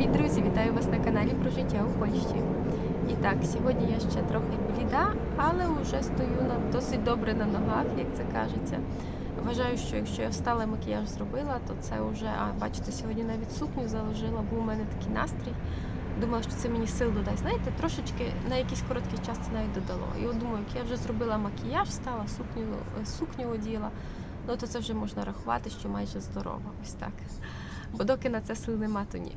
Привіт, друзі! Вітаю вас на каналі про життя у Польщі. І так, сьогодні я ще трохи бліда, але вже стою на досить добре на ногах, як це кажеться. Вважаю, що якщо я встала макіяж зробила, то це вже, а бачите, сьогодні навіть сукню заложила, був у мене такий настрій. Думала, що це мені сил додасть. Знаєте, трошечки на якийсь короткий час це навіть додало. І от думаю, як я вже зробила макіяж, встала, сукню, сукню оділа, ну то це вже можна рахувати, що майже здорова. Ось так. Бо доки на це сил нема, то ні.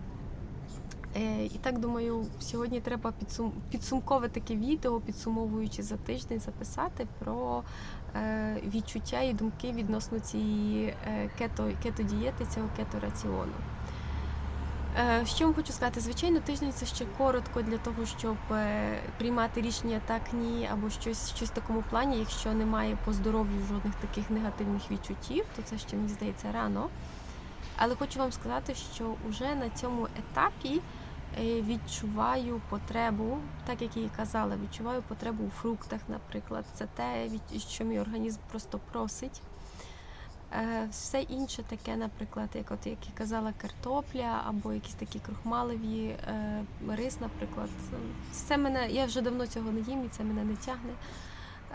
Е, і так думаю, сьогодні треба підсум... підсумкове таке відео, підсумовуючи за тиждень, записати про е, відчуття і думки відносно цієї е, кето, кето-дієти, цього кето-раціону. Що вам хочу сказати? Звичайно, тиждень це ще коротко для того, щоб приймати рішення так, ні, або щось, щось в такому плані. Якщо немає по здоров'ю жодних таких негативних відчуттів, то це ще мені здається рано. Але хочу вам сказати, що вже на цьому етапі відчуваю потребу, так як я і казала, відчуваю потребу у фруктах, наприклад. Це те, що мій організм просто просить. Е, Все інше таке, наприклад, як от як я казала, картопля або якісь такі крохмалеві е, рис, наприклад. Це мене, я вже давно цього не їм і це мене не тягне,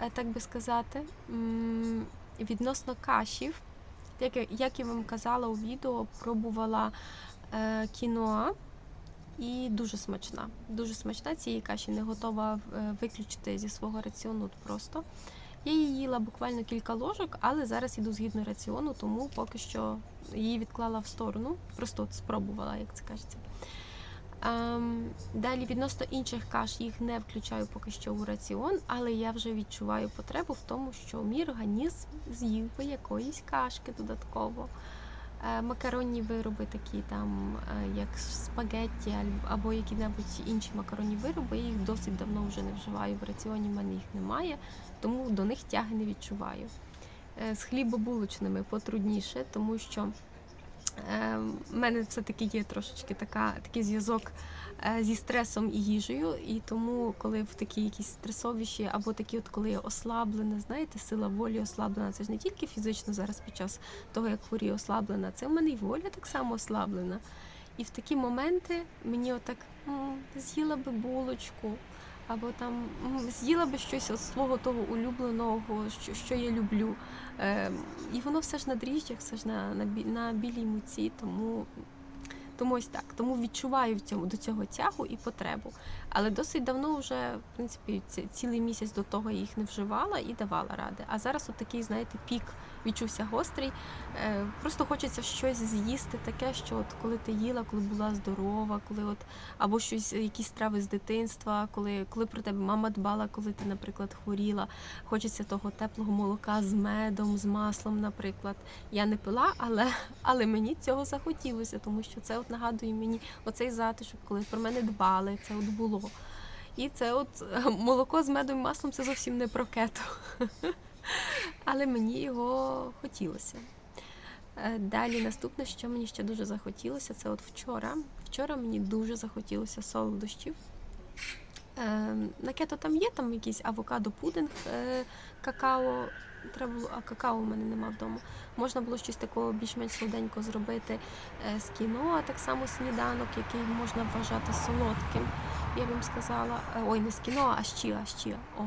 е, так би сказати. Відносно кашів, як, я- вам казала у відео, пробувала е, кіноа і дуже смачна. Дуже смачна цієї каші не готова е, виключити зі свого раціону просто. Я її їла буквально кілька ложок, але зараз іду згідно раціону, тому поки що її відклала в сторону. Просто от спробувала, як це кажеться. Ем, далі відносно інших каш їх не включаю поки що у раціон, але я вже відчуваю потребу в тому, що мій організм з'їв би якоїсь кашки додатково. Е, Макаронні вироби, такі там, е, як спагетті або які-небудь інші макаронні вироби, я їх досить давно вже не вживаю. В раціоні в мене їх немає, тому до них тяги не відчуваю. Е, З хлібобулочними потрудніше, тому що е, в мене все-таки є трошечки така, такий зв'язок е, зі стресом і їжею, і тому, коли в такі якісь стресовіші, або такі, от коли я ослаблена, знаєте, сила волі ослаблена, це ж не тільки фізично зараз під час того, як хворію ослаблена, це в мене і воля так само ослаблена. І в такі моменти мені отак «М, з'їла би булочку, або там з'їла би щось от свого того улюбленого, що, що я люблю. Е, і воно все ж на дріжджах, все ж на, на, на білій муці, тому. Тому ось так. Тому відчуваю в цьому до цього тягу і потребу. Але досить давно вже, в принципі, цілий місяць до того я їх не вживала і давала ради. А зараз от такий, знаєте, пік відчувся гострий. Е, Просто хочеться щось з'їсти таке, що от коли ти їла, коли була здорова, коли от або щось, якісь трави з дитинства, коли, коли про тебе мама дбала, коли ти, наприклад, хворіла. Хочеться того теплого молока з медом, з маслом, наприклад. Я не пила, але, але мені цього захотілося, тому що це от нагадує мені оцей затишок, коли про мене дбали, це от було. І це от молоко з медом і маслом це зовсім не про кето. Але мені його хотілося. Е, Далі наступне, що мені ще дуже захотілося, це от вчора. Вчора мені дуже захотілося солодощів. Е, На кето там є там якийсь авокадо пудинг, е, какао. Треба було, а какао у мене нема вдома. Можна було щось такого більш-менш солоденько зробити е, з кіно, так само сніданок, який можна вважати солодким. Я б їм сказала. Е, Ой, не з кіно, а з чіа, з чіа. О.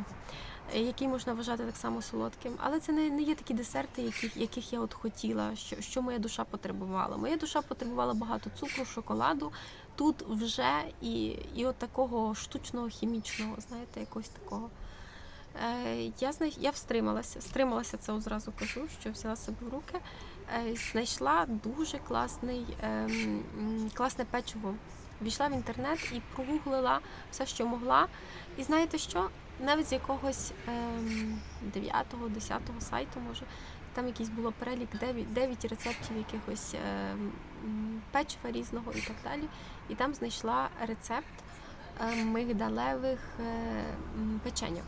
Е, Який можна вважати так само солодким. Але це не, не є такі десерти, яких, яких я от хотіла, що, що моя душа потребувала. Моя душа потребувала багато цукру, шоколаду. Тут вже і, і от такого штучного хімічного, знаєте, якогось такого. Е, я, знай- я встрималася. Стрималася це одразу кажу, що взяла себе в руки. Е, знайшла дуже класний, ем, класне печиво. Війшла в інтернет і прогуглила все, що могла. І знаєте що? Навіть з якогось ем, 9-го, 10-го сайту, може, там якийсь було перелік 9, 9 рецептів якихось ем, печива різного і так далі. І там знайшла рецепт мигдалевих е, печеньок.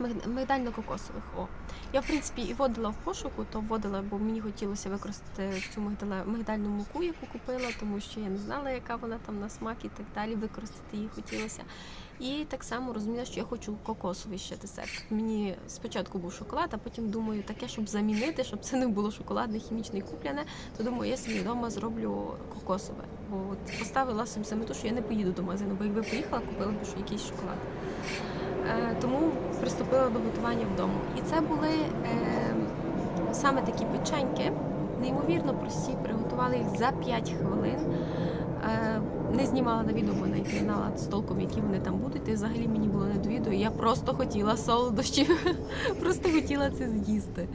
Миг- Мигдально-кокосових. О. Я, в принципі, і вводила в пошуку, то вводила, бо мені хотілося використати цю мигдальну муку, яку купила, тому що я не знала, яка вона там на смак і так далі. Використати її хотілося. І так само розуміла, що я хочу кокосовий ще десерт. Мені спочатку був шоколад, а потім думаю, таке, щоб замінити, щоб це не було шоколадне, хімічне і купляне, то думаю, я собі вдома зроблю кокосове. Бо от поставила собі за мету, що я не поїду до магазину, бо якби поїхала, купила б якийсь шоколад. Е, тому приступила до готування вдома. І це були е, саме такі печеньки, неймовірно прості, приготували їх за 5 хвилин. Е, не знімала на відео, бо навіть не знала з толком, які вони там будуть. І взагалі мені було не до відео. Я просто хотіла солодощів, просто хотіла це з'їсти.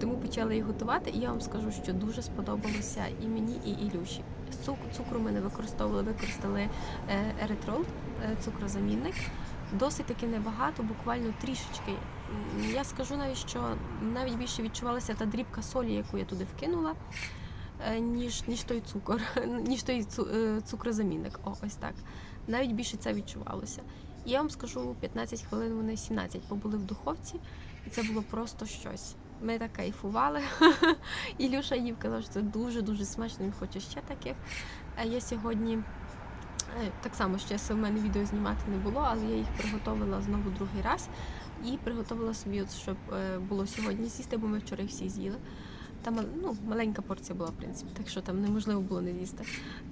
Тому почала їх готувати, і я вам скажу, що дуже сподобалося і мені, і Ілюші. Цукру ми не використовували, використали еритрол, цукрозамінник. Досить таки небагато, буквально трішечки. Я скажу навіть, що навіть більше відчувалася та дрібка солі, яку я туди вкинула, е, ніж, ніж той цукор, ніж той е, цукрозамінник. О, ось так. Навіть більше це відчувалося. Я вам скажу, 15 хвилин вони 17 побули в духовці, і це було просто щось. Ми так кайфували. Ілюша їв казав, що це дуже-дуже смачно, він хоче ще таких. А я сьогодні Е, Так само ще в мене відео знімати не було, але я їх приготувала знову другий раз і приготувала собі, от, щоб е, було сьогодні з'їсти, бо ми вчора їх всі з'їли. Там ну, маленька порція була, в принципі, так що там неможливо було не з'їсти.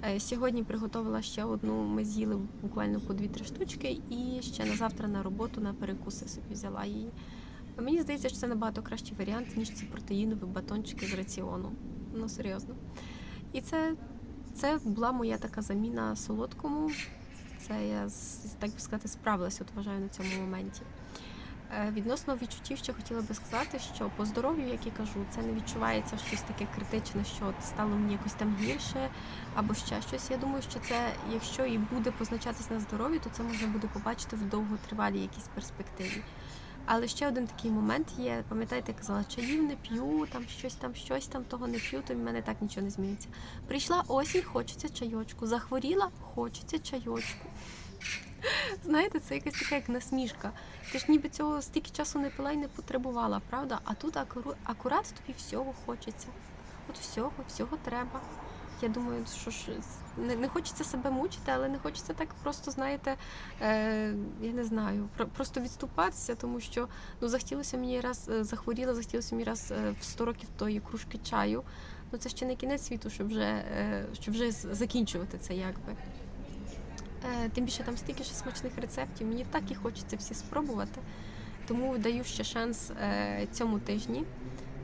Е, Сьогодні приготувала ще одну, ми з'їли буквально по 2-3 штучки, і ще на завтра на роботу на перекуси собі взяла її. Мені здається, що це набагато кращий варіант, ніж ці протеїнові батончики з раціону. Ну, серйозно. І це це була моя така заміна солодкому. Це я так би сказати справилася, от вважаю на цьому моменті. Е, Відносно відчуттів, ще хотіла би сказати, що по здоров'ю, як я кажу, це не відчувається щось таке критичне, що от стало мені якось там гірше або ще щось. Я думаю, що це, якщо і буде позначатись на здоров'ю, то це можна буде побачити в довготривалій якійсь перспективі. Але ще один такий момент є. Пам'ятаєте, я казала, чаїв не п'ю, там щось там, щось там того не п'ю, то в мене так нічого не зміниться. Прийшла осінь, хочеться чайочку. Захворіла, хочеться чайочку. Знаєте, це якась така як насмішка. Ти ж ніби цього стільки часу не пила і не потребувала, правда? А тут акуру- акурат тобі всього хочеться. От всього, всього треба. Я думаю, що ж не, не хочеться себе мучити, але не хочеться так просто, знаєте, е, я не знаю, про, просто відступатися, тому що ну захотілося мені раз е, захворіла, захотілося мені раз е, в 100 років тої кружки чаю. Ну це ще не кінець світу, щоб вже, е, щоб вже закінчувати це якби. Е, Тим більше там стільки ще смачних рецептів. Мені так і хочеться всі спробувати. Тому даю ще шанс е, цьому тижні.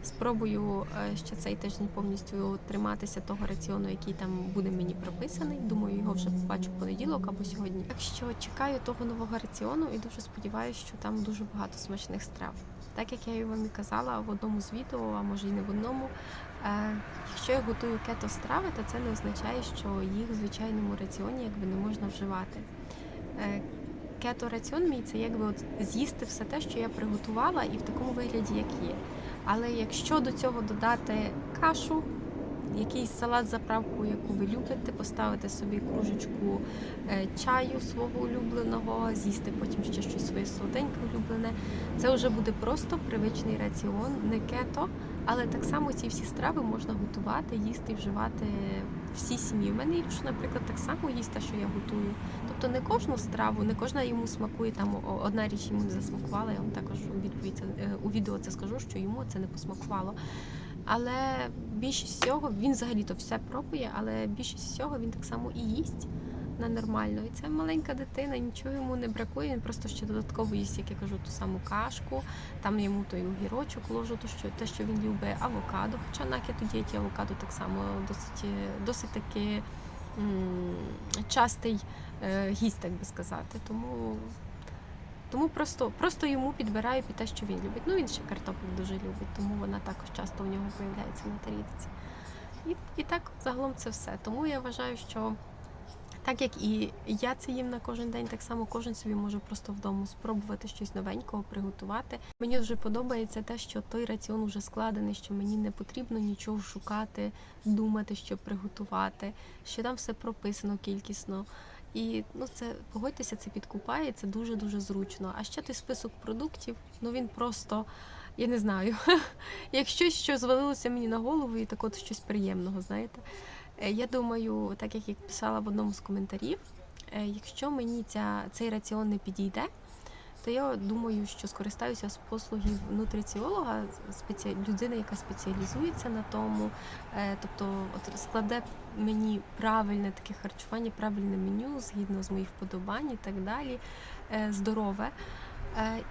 Спробую е, ще цей тиждень повністю триматися того раціону, який там буде мені прописаний. Думаю, його вже побачу в понеділок або сьогодні. Так що чекаю того нового раціону і дуже сподіваюся, що там дуже багато смачних страв. Так як я вам і казала в одному з відео, а може і не в одному. Е, якщо я готую кето страви, то це не означає, що їх в звичайному раціоні якби не можна вживати. Е, Кето раціон мій це якби от з'їсти все те, що я приготувала, і в такому вигляді, як є. Але якщо до цього додати кашу, якийсь салат заправку, яку ви любите, поставити собі кружечку е, чаю свого улюбленого, з'їсти потім ще щось своє солоденьке улюблене. Це вже буде просто привичний раціон, не кето, але так само ці всі страви можна готувати, їсти вживати всі сім'ї. У мене Ілюша, наприклад, так само їсть те, що я готую. Тобто не кожну страву, не кожна йому смакує. Там одна річ йому не засмакувала. Я вам також відповідь е, у відео це скажу, що йому це не посмакувало. Але більшість всього він взагалі-то все пробує, але більшість всього він так само і їсть на нормально. І це маленька дитина, нічого йому не бракує. Він просто ще додатково їсть, як я кажу, ту саму кашку. Там йому той огірочок ложу, то що те, що він любить, авокадо. Хоча на кетодієті авокадо так само досить, досить таки частий е, гість, так би сказати. Тому, тому просто, просто йому підбираю під те, що він любить. Ну він ще картоплю дуже любить, тому вона також часто у нього появляється на тарілці. І, і так загалом це все. Тому я вважаю, що так як і я це їм на кожен день, так само кожен собі може просто вдома спробувати щось новенького приготувати. Мені дуже подобається те, що той раціон вже складений, що мені не потрібно нічого шукати, думати, що приготувати, що там все прописано кількісно. І ну, це погодьтеся, це підкупає, це дуже дуже зручно. А ще той список продуктів, ну він просто, я не знаю, як щось, що звалилося мені на голову, і так от щось приємного, знаєте. Е, Я думаю, так як я писала в одному з коментарів, е, якщо мені ця, цей раціон не підійде, то я думаю, що скористаюся з послугів нутриціолога, спеці... людини, яка спеціалізується на тому, Е, тобто от складе мені правильне таке харчування, правильне меню згідно з моїх вподобань і так далі, здорове.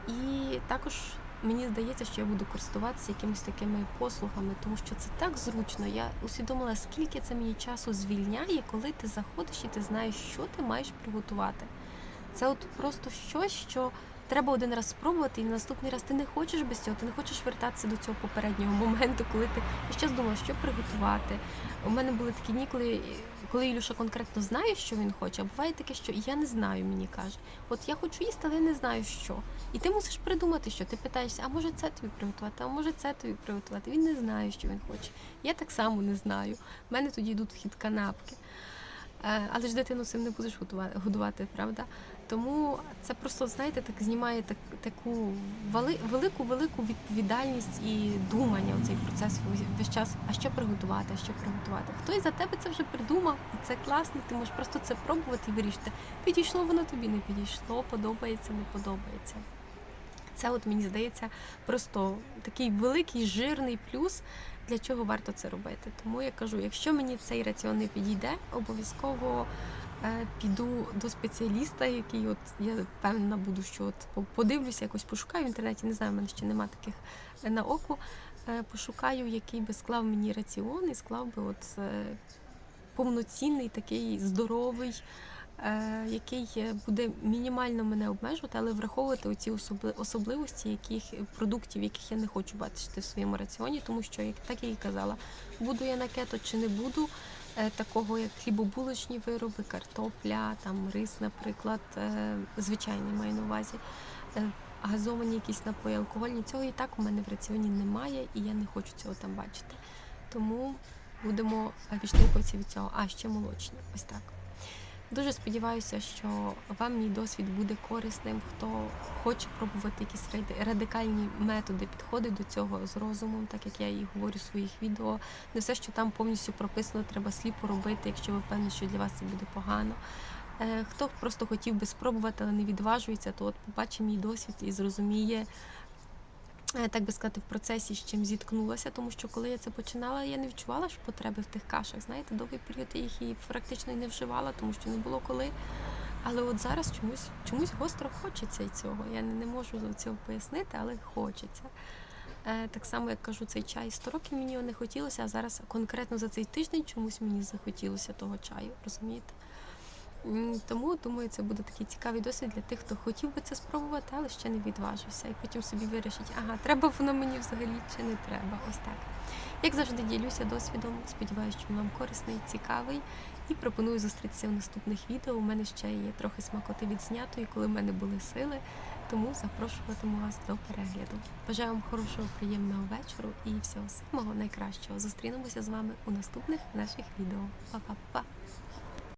І також мені здається, що я буду користуватися якимись такими послугами, тому що це так зручно. Я усвідомила, скільки це мені часу звільняє, коли ти заходиш і ти знаєш, що ти маєш приготувати. Це от просто щось, що треба один раз спробувати, і наступний раз ти не хочеш без цього, ти не хочеш вертатися до цього попереднього моменту, коли ти ще думала, що приготувати. У мене були такі дні, коли, коли Ілюша конкретно знає, що він хоче, а буває таке, що я не знаю, мені каже. От я хочу їсти, але я не знаю що. І ти мусиш придумати, що ти питаєшся, а може це тобі приготувати, а може це тобі приготувати. Він не знає, що він хоче. Я так само не знаю. У мене тоді йдуть в хід канапки. Е, Але ж дитину цим не будеш годувати, правда? Тому це просто, знаєте, так знімає так, таку велику велику відповідальність і думання у цей процес весь час. А що приготувати, а що приготувати? Хтось за тебе це вже придумав, і це класно. Ти можеш просто це пробувати і вирішити. Підійшло воно тобі, не підійшло, подобається, не подобається. Це, от мені здається, просто такий великий жирний плюс, для чого варто це робити. Тому я кажу, якщо мені цей раціон не підійде, обов'язково е, піду до спеціаліста, який от я певна буду, що от подивлюся, якось пошукаю в інтернеті. Не знаю, в мене ще нема таких е, на оку. Е, Пошукаю, який би склав мені раціон і склав би от повноцінний, такий здоровий. Е, Який е, буде мінімально мене обмежувати, але враховувати оці особливості яких продуктів, яких я не хочу бачити в своєму раціоні, тому що як так я і казала, буду я на кето чи не буду е, такого, як хлібобулочні вироби, картопля, там рис, наприклад, звичайний маю на увазі. Газовані якісь напої, алкогольні, цього і так у мене в раціоні немає, і я не хочу цього там бачити. Тому будемо відштовхуватися від цього. А ще молочні. Ось так. Дуже сподіваюся, що вам мій досвід буде корисним. Хто хоче пробувати якісь радикальні методи, підходить до цього з розумом, так як я і говорю в своїх відео. Не все, що там повністю прописано, треба сліпо робити, якщо ви впевнені, що для вас це буде погано. Е, Хто просто хотів би спробувати, але не відважується, то от побачить мій досвід і зрозуміє, так би сказати, в процесі з чим зіткнулася, тому що коли я це починала, я не відчувала ж потреби в тих кашах. Знаєте, довгий період я їх і практично не вживала, тому що не було коли. Але от зараз чомусь чомусь гостро хочеться і цього. Я не, не можу цього пояснити, але хочеться. Е, так само, як кажу, цей чай 100 років мені його не хотілося, а зараз конкретно за цей тиждень чомусь мені захотілося того чаю, розумієте? Тому думаю, це буде такий цікавий досвід для тих, хто хотів би це спробувати, але ще не відважився. І потім собі вирішить, ага, треба воно мені взагалі чи не треба. Ось так. Як завжди, ділюся досвідом. Сподіваюся, що він вам корисний, цікавий. І пропоную зустрітися у наступних відео. У мене ще є трохи смакоти відзнятої, коли в мене були сили. Тому запрошуватиму вас до перегляду. Бажаю вам хорошого, приємного вечора і всього самого найкращого. Зустрінемося з вами у наступних наших відео. Па-па-па!